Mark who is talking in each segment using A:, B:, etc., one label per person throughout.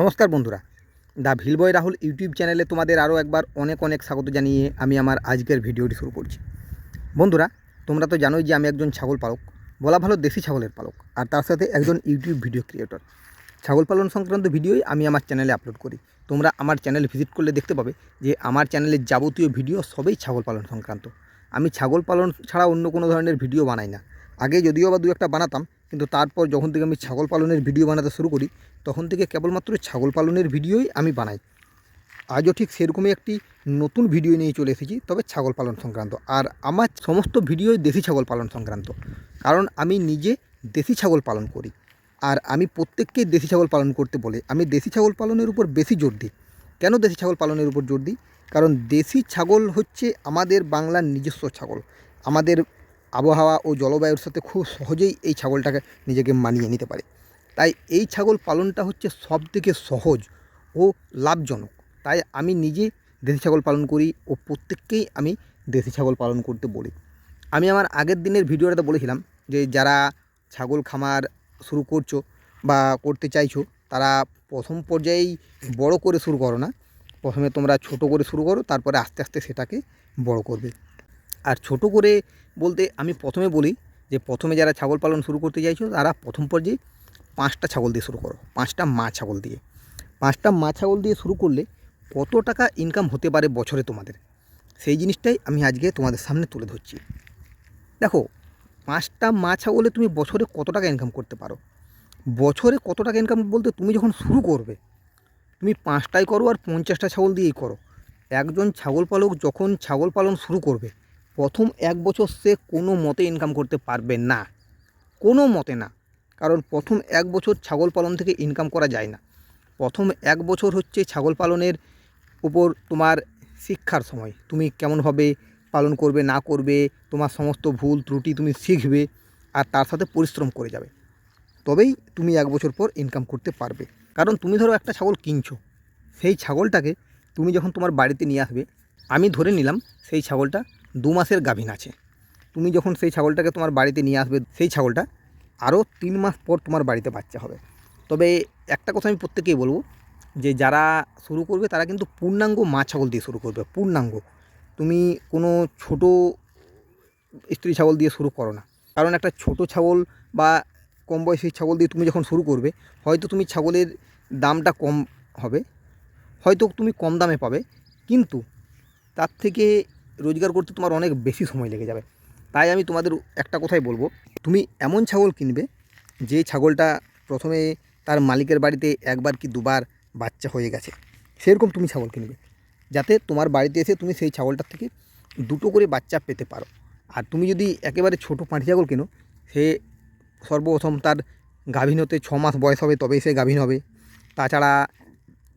A: নমস্কার বন্ধুরা। The ভিলবয় Rahul YouTube চ্যানেলে তোমাদের আরও একবার অনেক অনেক স্বাগত জানিয়ে আমি আমার আজকের ভিডিওটি শুরু করছি। বন্ধুরা, তোমরা তো জানোই যে আমি একজন ছাগল পালক। বলা ভালো দেশি ছাগলের পালক। আর তার সাথে একজন ইউটিউব ভিডিও ক্রিয়েটর। ছাগল পালন সংক্রান্ত ভিডিওই আমি আমার চ্যানেলে আপলোড করি। তোমরা আমার চ্যানেল ভিজিট করলে দেখতে পাবে যে আমার চ্যানেলের যাবতীয় ভিডিও সবই ছাগল পালন সংক্রান্ত। আমি ছাগল পালন ছাড়া অন্য কোনো ধরনের ভিডিও বানাই না। আগে যদিও বা দু একটা বানাতাম কিন্তু তারপর যখন থেকে আমি ছাগল পালনের ভিডিও বানাতে শুরু করি, তখন থেকে কেবলমাত্র ছাগল পালনের ভিডিওই আমি বানাই। আজও ঠিক সেরকমই একটি নতুন ভিডিও নিয়ে চলে এসেছি, তবে ছাগল পালন সংক্রান্ত। আর আমার সমস্ত ভিডিওই দেশি ছাগল পালন সংক্রান্ত। কারণ আমি নিজে দেশি ছাগল পালন করি। আর আমি প্রত্যেককেই দেশি ছাগল পালন করতে বলে। আমি দেশি ছাগল পালনের উপর বেশি জোর দিই। কেন দেশি ছাগল পালনের উপর জোর দিই? কারণ দেশি ছাগল হচ্ছে আমাদের বাংলার নিজস্ব ছাগল। আমাদের আবহাওয়া ও জলবায়ুর সাথে খুব সহজেই এই ছাগলটাকে নিজেকে মানিয়ে নিতে পারে। তাই এই ছাগল পালনটা হচ্ছে সব থেকে সহজ ও লাভজনক। তাই আমি নিজে দেশি ছাগল পালন করি ও প্রত্যেককেই আমি দেশি ছাগল পালন করতে বলি। আমি আমার আগের দিনের ভিডিওটাতে বলেছিলাম যে যারা ছাগল খামার শুরু করছ বা করতে চাইছো, তারা প্রথম পর্যায়েই বড় করে শুরু করো না। প্রথমে তোমরা ছোট করে শুরু করো, তারপরে আস্তে আস্তে সেটাকে বড় করবে। আর ছোট করে বলতে আমি প্রথমে বলি যে প্রথমে যারা ছাগল পালন শুরু করতে চাইছো, তারা প্রথম পর্যায়ে পাঁচটা ছাগল দিয়ে শুরু করো, পাঁচটা মা ছাগল দিয়ে। পাঁচটা মা ছাগল দিয়ে শুরু করলে কত টাকা ইনকাম হতে পারে বছরে তোমাদের? সেই জিনিসটাই আমি আজকে তোমাদের সামনে তুলে ধরছি। দেখো, পাঁচটা মা ছাগলে তুমি বছরে কত টাকা ইনকাম করতে পারো? বছরে কত টাকা ইনকাম বলতে তুমি যখন শুরু করবে, তুমি পাঁচটাই করো আর পঞ্চাশটা ছাগল দিয়েই করো। একজন ছাগল পালক যখন ছাগল পালন শুরু করবে প্রথম এক বছর সে কোনো মতে ইনকাম করতে পারবে না। কোনো মতে না। কারণ প্রথম এক বছর ছাগল পালন থেকে ইনকাম করা যায় না। প্রথম এক বছর হচ্ছে ছাগল পালনের উপর তোমার শিক্ষার সময়। তুমি কেমনভাবে পালন করবে, না করবে, তোমার সমস্ত ভুল, ত্রুটি তুমি শিখবে আর তার সাথে পরিশ্রম করে যাবে। তবেই তুমি এক বছর পর ইনকাম করতে পারবে। কারণ তুমি ধরো একটা ছাগল কিনছো। সেই ছাগলটাকে তুমি যখন তোমার বাড়িতে নিয়ে আসবে, আমি ধরে নিলাম সেই ছাগলটা দু মাসের গাভিন আছে। তুমি যখন সেই ছাগলটাকে তোমার বাড়িতে নিয়ে আসবে, সেই ছাগলটা আরও তিন মাস পর তোমার বাড়িতে বাচ্চা হবে। তবে একটা কথা আমি প্রত্যেকেই বলব যে, যারা শুরু করবে তারা কিন্তু পূর্ণাঙ্গ মা ছাগল দিয়ে শুরু করবে, পূর্ণাঙ্গ। তুমি কোনো ছোট স্ত্রী ছাগল দিয়ে শুরু করো না। কারণ একটা ছোট ছাগল বা কম বয়সী ছাগল দিয়ে তুমি যখন শুরু করবে, হয়তো তুমি ছাগলের দামটা কম হবে, হয়তো তুমি কম দামে পাবে, কিন্তু তার থেকে রোজগার করতে তোমার অনেক বেশি সময় লেগে যাবে। তাই আমি তোমাদের একটা কথাই বলব, তুমি এমন ছাগল কিনবে যে ছাগলটা প্রথমে তার মালিকের বাড়িতে একবার কি দুবার বাচ্চা হয়ে গেছে। সেরকম তুমি ছাগল কিনবে, যাতে তোমার বাড়িতে এসে তুমি সেই ছাগলটার থেকে দুটো করে বাচ্চা পেতে পারো। আর তুমি যদি একেবারে ছোটো পাঁঠি ছাগল কেনো, সে সর্বপ্রথম তার গাভীন হতে ছ মাস বয়স হবে, তবেই সে গাভীন হবে। তাছাড়া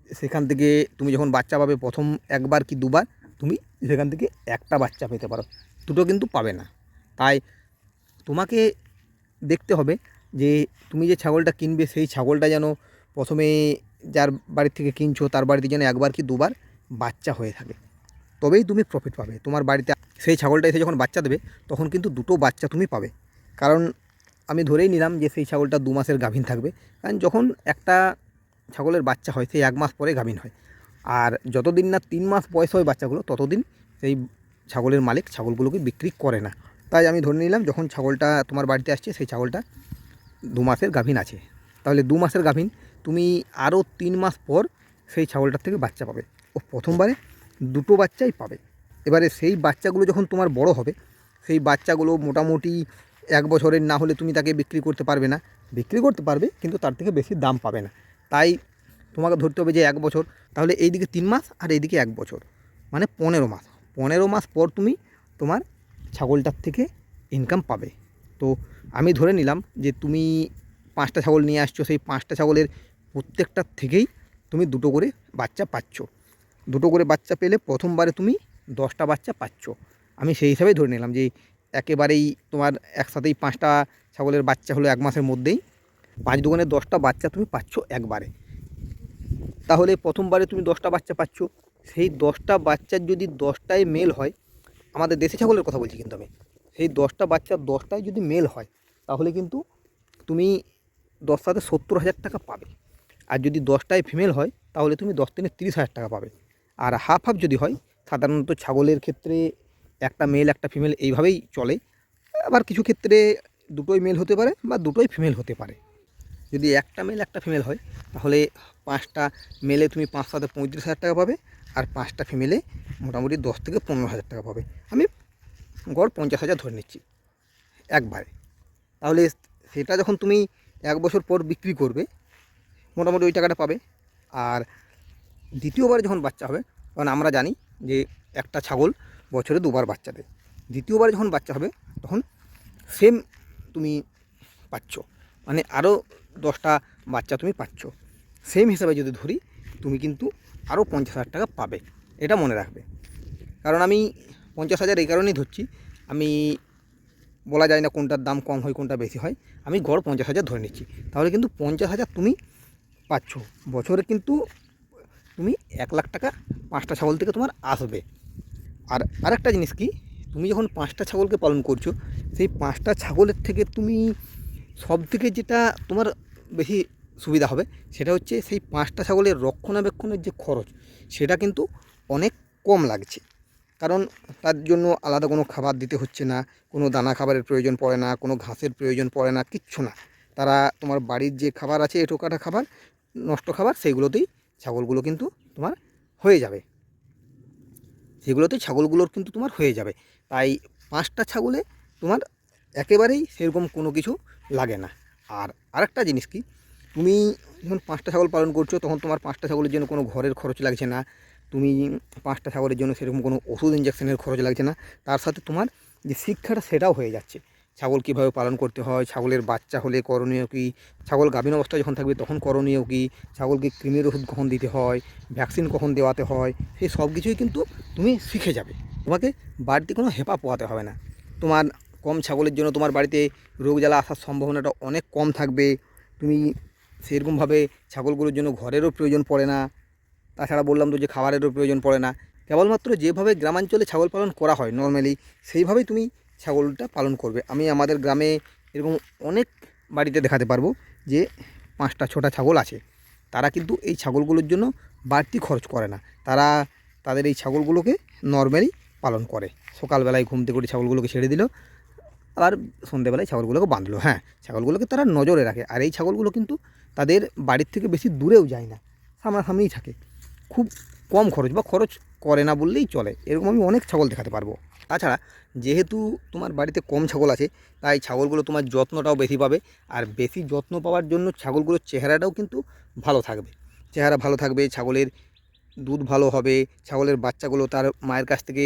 A: সেখান থেকে তুমি যখন বাচ্চা পাবে, প্রথম একবার কি দুবার তুমি সেখান থেকে একটা বাচ্চা পেতে পারো। দুটো কিন্তু পাবে না। তাই তোমাকে দেখতে হবে যে তুমি যে ছাগলটা কিনবে, সেই ছাগলটা যেন প্রথমে যার বাড়ি থেকে কিনছো, তার বাড়িতে যেন একবার কি দুবার বাচ্চা হয়ে থাকে। তবেই তুমি প্রফিট পাবে। তোমার বাড়িতে সেই ছাগলটা এসে যখন বাচ্চা দেবে, তখন কিন্তু দুটো বাচ্চা তুমি পাবে। কারণ আমি ধরেই নিলাম যে সেই ছাগলটা দু মাসের গাভীন থাকবে। কারণ যখন একটা ছাগলের বাচ্চা হয়, সেই এক মাস পরে গাভীন হয়। আর যতদিন না তিন মাস বয়স হয় বাচ্চাগুলো, ততদিন সেই ছাগলের মালিক ছাগলগুলোকে বিক্রি করে না। তাই আমি ধরে নিলাম, যখন ছাগলটা তোমার বাড়িতে আসছে, সেই ছাগলটা দু মাসের গাভীন আছে। তাহলে দু মাসের গাভীন, তুমি আরও তিন মাস পর সেই ছাগলটার থেকে বাচ্চা পাবে। ও প্রথমবারে দুটো বাচ্চাই পাবে। এবারে সেই বাচ্চাগুলো যখন তোমার বড় হবে, সেই বাচ্চাগুলো মোটামুটি এক বছরের না হলে তুমি তাকে বিক্রি করতে পারবে না। বিক্রি করতে পারবে, কিন্তু তার থেকে বেশি দাম পাবে না। তাই তোমাকে ধরতে হবে যে এক বছর, তাহলে এইদিকে তিন মাস আর এইদিকে এক বছর। মানে পনেরো মাস। পনেরো মাস পর তুমি তোমার ছাগলটার থেকে ইনকাম পাবে। তো আমি ধরে নিলাম যে তুমি পাঁচটা ছাগল নিয়ে আসছো, সেই পাঁচটা ছাগলের প্রত্যেকটার থেকেই তুমি দুটো করে বাচ্চা পাচ্ছ। দুটো করে বাচ্চা পেলে প্রথমবারে তুমি দশটা বাচ্চা পাচ্ছ। আমি সেই হিসাবেই ধরে নিলাম যে একেবারেই তোমার একসাথেই পাঁচটা ছাগলের বাচ্চা হলো এক মাসের মধ্যেই। পাঁচ দোকানে দশটা বাচ্চা তুমি পাচ্ছ একবারে। তাহলে প্রথমবারে তুমি দশটা বাচ্চা পাচ্ছ। সেই দশটা বাচ্চার যদি দশটায় মেল হয়, আমাদের দেশি ছাগলের কথা বলছি কিন্তু আমি, সেই দশটা বাচ্চার দশটায় যদি মেল হয়, তাহলে কিন্তু তুমি দশ সাথে সত্তর হাজার টাকা পাবে। আর যদি দশটায় ফিমেল হয়, তাহলে তুমি দশ দিনে তিরিশ হাজার টাকা পাবে। আর হাফ হাফ যদি হয়, সাধারণত ছাগলের ক্ষেত্রে একটা মেল একটা ফিমেল এইভাবেই চলে। আবার কিছু ক্ষেত্রে দুটোই মেল হতে পারে বা দুটোই ফিমেল হতে পারে। যদি একটা মেল একটা ফিমেল হয়, তাহলে পাঁচটা মেলে তুমি পাঁচ সাথে পঁয়ত্রিশ হাজার টাকা পাবে আর পাঁচটা ফিমেলে মোটামুটি দশ থেকে পনেরো হাজার টাকা পাবে। আমি গড় পঞ্চাশ হাজার ধরে নিচ্ছি একবারে। তাহলে সেটা যখন তুমি এক বছর পর বিক্রি করবে, মোটামুটি ওই টাকাটা পাবে। আর দ্বিতীয়বার যখন বাচ্চা হবে কারণ আমরা জানি যে একটা ছাগল বছরে দুবার বাচ্চা দেয়। দ্বিতীয়বার যখন বাচ্চা হবে, তখন সেম তুমি পাচ্ছ। মানে আরও দশটা বাচ্চা তুমি পাচ্ছ। সেম হিসাবে যদি ধরি, তুমি কিন্তু আরও পঞ্চাশ হাজার টাকা পাবে। এটা মনে রাখবে। কারণ আমি পঞ্চাশ হাজার এই কারণেই ধরছি, আমি বলা যায় না কোনটার দাম কম হয়, কোনটা বেশি হয়। আমি গড় পঞ্চাশ হাজার ধরে নিচ্ছি। তাহলে কিন্তু পঞ্চাশ হাজার তুমি পাচ্ছ। বছরে কিন্তু তুমি এক লাখ টাকা পাঁচটা ছাগল থেকে তোমার আসবে। আর আরেকটা জিনিস কি, তুমি যখন পাঁচটা ছাগলকে পালন করছ, সেই পাঁচটা ছাগলের থেকে তুমি সব থেকে যেটা তোমার বেশি সুবিধা হবে। সেটা হচ্ছে সেই পাঁচটা ছাগলের রক্ষণাবেক্ষণের যে খরচ, সেটা কিন্তু অনেক কম লাগছে। কারণ তার জন্য আলাদা কোনো খাবার দিতে হচ্ছে না, কোনো দানা খাবারের প্রয়োজন পড়ে না, কোনো ঘাসের প্রয়োজন পড়ে না, কিচ্ছু না। তারা তোমার বাড়ির যে খাবার আছে এঁটো কাটা খাবার, নষ্ট খাবার সেইগুলোতেই ছাগলগুলো কিন্তু তোমার হয়ে যাবে। সেগুলোতেই ছাগলগুলোর কিন্তু তোমার হয়ে যাবে। তাই পাঁচটা ছাগলে তোমার একেবারেই সেরকম কোনো কিছু লাগে না। আর আরেকটা জিনিস কি? তুমি যখন পাঁচটা ছাগল পালন করছ, তখন তোমার পাঁচটা ছাগলের জন্য কোনো ঘরের খরচ লাগছে না। তুমি পাঁচটা ছাগলের জন্য সেরকম কোনো ওষুধ ইঞ্জেকশনের খরচ লাগছে না। তার সাথে তোমার যে শিক্ষাটা, সেটাও হয়ে যাচ্ছে। ছাগল কীভাবে পালন করতে হয়, ছাগলের বাচ্চা হলে করণীয় কী? ছাগল গাভীন অবস্থায় যখন থাকবে, তখন করণীয় কী? ছাগলকে কৃমির ওষুধ কখন দিতে হয়? ভ্যাকসিন কখন দেওয়াতে হয়? সেই সব কিছুই কিন্তু তুমি শিখে যাবে। তোমাকে বাড়তি কোনো হেপা পোয়াতে হবে না। তোমার কম ছাগলের জন্য তোমার বাড়িতে রোগ জ্বালা আসার সম্ভাবনাটা অনেক কম থাকবে। তুমি সেরকমভাবে ছাগলগুলোর জন্য ঘরেরও প্রয়োজন পড়ে না। তাছাড়া বললাম তো যে খাবারেরও প্রয়োজন পড়ে না। কেবলমাত্র যেভাবে গ্রামাঞ্চলে ছাগল পালন করা হয় নর্মালি সেইভাবেই তুমি ছাগলটা পালন করবে। আমি আমাদের গ্রামে এরকম অনেক বাড়িতে দেখাতে পারব যে পাঁচটা, ছটা ছাগল আছে। তারা কিন্তু এই ছাগলগুলোর জন্য বাড়তি খরচ করে না। তারা তাদের এই ছাগলগুলোকে নর্মালি পালন করে। সকালবেলায় ঘুম থেকে ছাগলগুলোকে ছেড়ে দিল। আবার সন্ধেবেলায় ছাগলগুলোকে বাঁধলো হ্যাঁ ছাগলগুলোকে তারা নজরে রাখে। আর এই ছাগলগুলো কিন্তু তাদের বাড়ির থেকে বেশি দূরেও যায় না, সামনাসামনিই থাকে। খুব কম খরচ বা খরচ করে না বললেই চলে, এরকম আমি অনেক ছাগল দেখাতে পারব। তাছাড়া যেহেতু তোমার বাড়িতে কম ছাগল আছে, তাই ছাগলগুলো তোমার যত্নটাও বেশি পাবে, আর বেশি যত্ন পাওয়ার জন্য ছাগলগুলোর চেহারাটাও কিন্তু ভালো থাকবে। চেহারা ভালো থাকবে, ছাগলের দুধ ভালো হবে, ছাগলের বাচ্চাগুলো তার মায়ের কাছ থেকে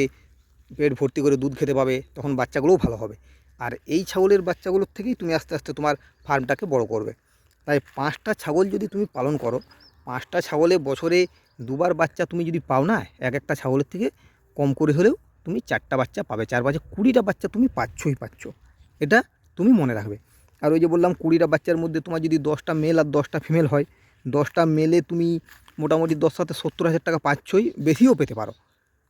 A: পেট ভর্তি করে দুধ খেতে পাবে, তখন বাচ্চাগুলোও ভালো হবে। আর এই ছাগলের বাচ্চাগুলোর থেকেই তুমি আস্তে আস্তে তোমার ফার্মটাকে বড় করবে। তাই পাঁচটা ছাগল যদি তুমি পালন করো, পাঁচটা ছাগলে বছরে দুবার বাচ্চা তুমি যদি পাও না, এক একটা ছাগলের থেকে কম করে হলেও তুমি চারটা বাচ্চা পাবে। চার বাচ্চা কুড়িটা বাচ্চা তুমি পাচ্ছই পাচ্ছ। এটা তুমি মনে রাখবে। আর ওই যে বললাম কুড়িটা বাচ্চার মধ্যে তোমার যদি দশটা মেল আর দশটা ফিমেল হয়, দশটা মেলে তুমি মোটামুটি দশ সাথে সত্তর হাজার টাকা পাচ্ছই, বেশিও পেতে পারো।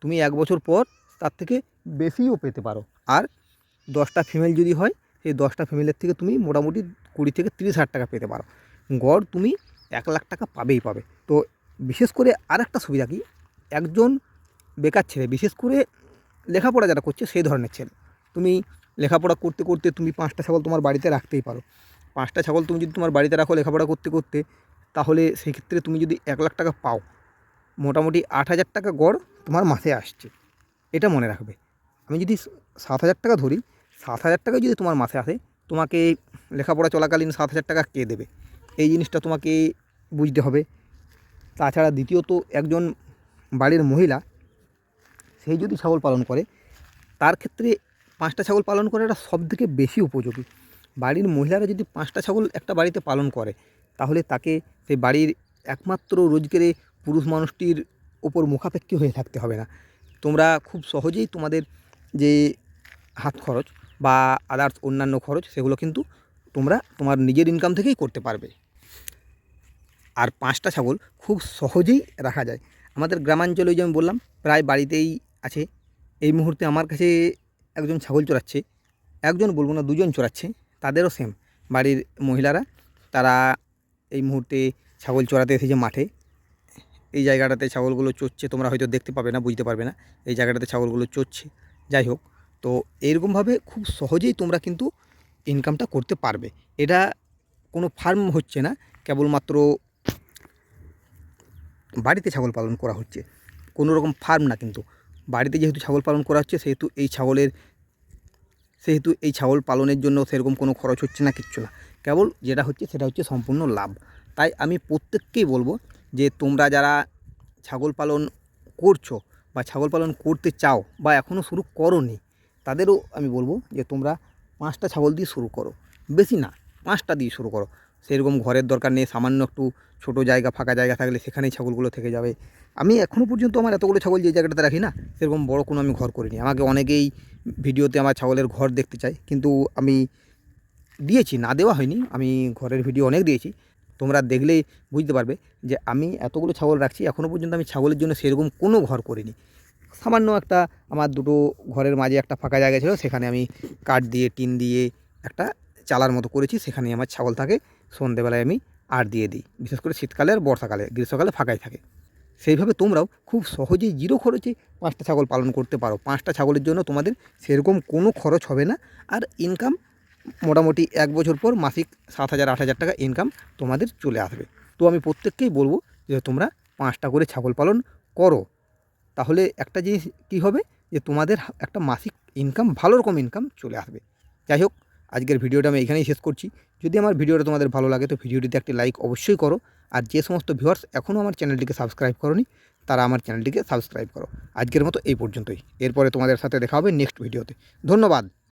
A: তুমি এক বছর পর তার থেকে বেশিও পেতে পারো। আর দশটা ফিমেল যদি হয়, সেই দশটা ফিমেলের থেকে তুমি মোটামুটি কুড়ি থেকে তিরিশ হাজার টাকা পেতে পারো। গড় তুমি এক লাখ টাকা পাবেই পাবে। তো বিশেষ করে আর একটা সুবিধা কি? একজন বেকার ছেলে, বিশেষ করে লেখাপড়া যারা করছে সেই ধরনের ছেলে। তুমি লেখাপড়া করতে করতে তুমি পাঁচটা ছাগল তোমার বাড়িতে রাখতেই পারো। পাঁচটা ছাগল তুমি যদি তোমার বাড়িতে রাখো লেখাপড়া করতে করতে, তাহলে সেক্ষেত্রে তুমি যদি এক লাখ টাকা পাও, মোটামুটি আট হাজার টাকা গড় তোমার মাসে আসছে। এটা মনে রাখবে। আমি যদি সাত হাজার টাকা ধরি সাত হাজার টাকা যদি তোমার মাসে আসে, তোমাকে লেখাপড়া চলাকালীন সাত হাজার টাকা কে দেবে? এই জিনিসটা তোমাকে বুঝতে হবে। তাছাড়া দ্বিতীয়ত, একজন বাড়ির মহিলা সেই যদি ছাগল পালন করে, তার ক্ষেত্রে পাঁচটা ছাগল পালন করাটা সব থেকে বেশি উপযোগী। বাড়ির মহিলারা যদি পাঁচটা ছাগল একটা বাড়িতে পালন করে, তাহলে তাকে সেই বাড়ির একমাত্র রোজগারে পুরুষ মানুষটির ওপর মুখাপেক্ষী হয়ে থাকতে হবে না। তোমরা খুব সহজেই তোমাদের যে হাত খরচ বা আদার্স অন্যান্য খরচ সেগুলো কিন্তু তোমরা তোমার নিজের ইনকাম থেকেই করতে পারবে। আর পাঁচটা ছাগল খুব সহজেই রাখা যায়। আমাদের গ্রামাঞ্চলে যে আমি বললাম, প্রায় বাড়িতেই আছে। এই মুহূর্তে আমার কাছে একজন ছাগল চড়াচ্ছে। একজন বলব না, দুজন চড়াচ্ছে। তাদেরও সেম বাড়ির মহিলারা, তারা এই মুহূর্তে ছাগল চড়াতে এসেছে মাঠে। এই জায়গাটাতে ছাগলগুলো চড়ছে, তোমরা হয়তো দেখতে পাবে না, বুঝতে পারবে না। এই জায়গাটাতে ছাগলগুলো চড়ছে। যাই হোক তো এরকমভাবে খুব সহজেই তোমরা কিন্তু ইনকামটা করতে পারবে। এটা কোনো ফার্ম হচ্ছে না, কেবলমাত্র বাড়িতে ছাগল পালন করা হচ্ছে। কোনো রকম ফার্ম না কিন্তু। বাড়িতে যেহেতু ছাগল পালন করা হচ্ছে, সেহেতু এই ছাগলের, সেহেতু এই ছাগল পালনের জন্য সেরকম কোনো খরচ হচ্ছে না, কিচ্ছু না। কেবল যেটা হচ্ছে, সেটা হচ্ছে সম্পূর্ণ লাভ। তাই আমি প্রত্যেককেই বলব যে, তোমরা যারা ছাগল পালন করছ বা ছাগল পালন করতে চাও বা এখনও শুরু করোনি তাদেরও আমি বলব যে তোমরা পাঁচটা ছাগল দিয়ে শুরু করো। বেশি না, পাঁচটা দিয়ে শুরু করো। সেরকম ঘরের দরকার নেই, সামান্য একটু ছোট জায়গা, ফাঁকা জায়গা থাকলে সেখানেই ছাগলগুলো থেকে যাবে। আমি এখনও পর্যন্ত আমার এতগুলো ছাগল যে জায়গাটাতে রাখি না, সেরকম বড় কোনো আমি ঘর করিনি। আমাকে অনেকেই ভিডিওতে আমার ছাগলের ঘর দেখতে চাই কিন্তু আমি দিয়েছি, না দেওয়া হয়নি। আমি ঘরের ভিডিও অনেক দিয়েছি। তোমরা দেখলেই বুঝতে পারবে যে আমি এতগুলো ছাগল রাখছি এখনও পর্যন্ত আমি ছাগলের জন্য সেরকম কোনো ঘর করিনি। সামান্য একটা আমার দুটো ঘরের মাঝে একটা ফাঁকা জায়গা ছিল, সেখানে আমি কাঠ দিয়ে, টিন দিয়ে একটা চালার মতো করেছি সেখানে আমার ছাগল থাকে, সন্ধেবেলায় আমি আর দিয়ে দিই। বিশেষ করে শীতকালে আর বর্ষাকালে, গ্রীষ্মকালে ফাঁকাই থাকে। সেইভাবে তোমরাও খুব সহজেই জিরো খরচে পাঁচটা ছাগল পালন করতে পারো। পাঁচটা ছাগলের জন্য তোমাদের সেরকম কোনো খরচ হবে না। আর ইনকাম মোটামুটি এক বছর পর মাসিক সাত হাজার, আট হাজার টাকা ইনকাম তোমাদের চলে আসবে। তো আমি প্রত্যেককেই বলব যে তোমরা পাঁচটা করে ছাগল পালন করো। তাহলে একটা জিনিস কী হবে? যে তোমাদের একটা মাসিক ইনকাম ভালো রকম ইনকাম চলে আসবে। যাই হোক, আজকের ভিডিওটা আমি এখানেই শেষ করছি। যদি আমার ভিডিওটা তোমাদের ভালো লাগে, তো ভিডিওটিতে একটি লাইক অবশ্যই করো। আর যে সমস্ত ভিউয়ার্স এখনও আমার চ্যানেলটিকে সাবস্ক্রাইব করনি, তারা আমার চ্যানেলটিকে সাবস্ক্রাইব করো। আজকের মতো এই পর্যন্তই। এরপরে তোমাদের সাথে দেখা হবে নেক্সট ভিডিওতে ধন্যবাদ।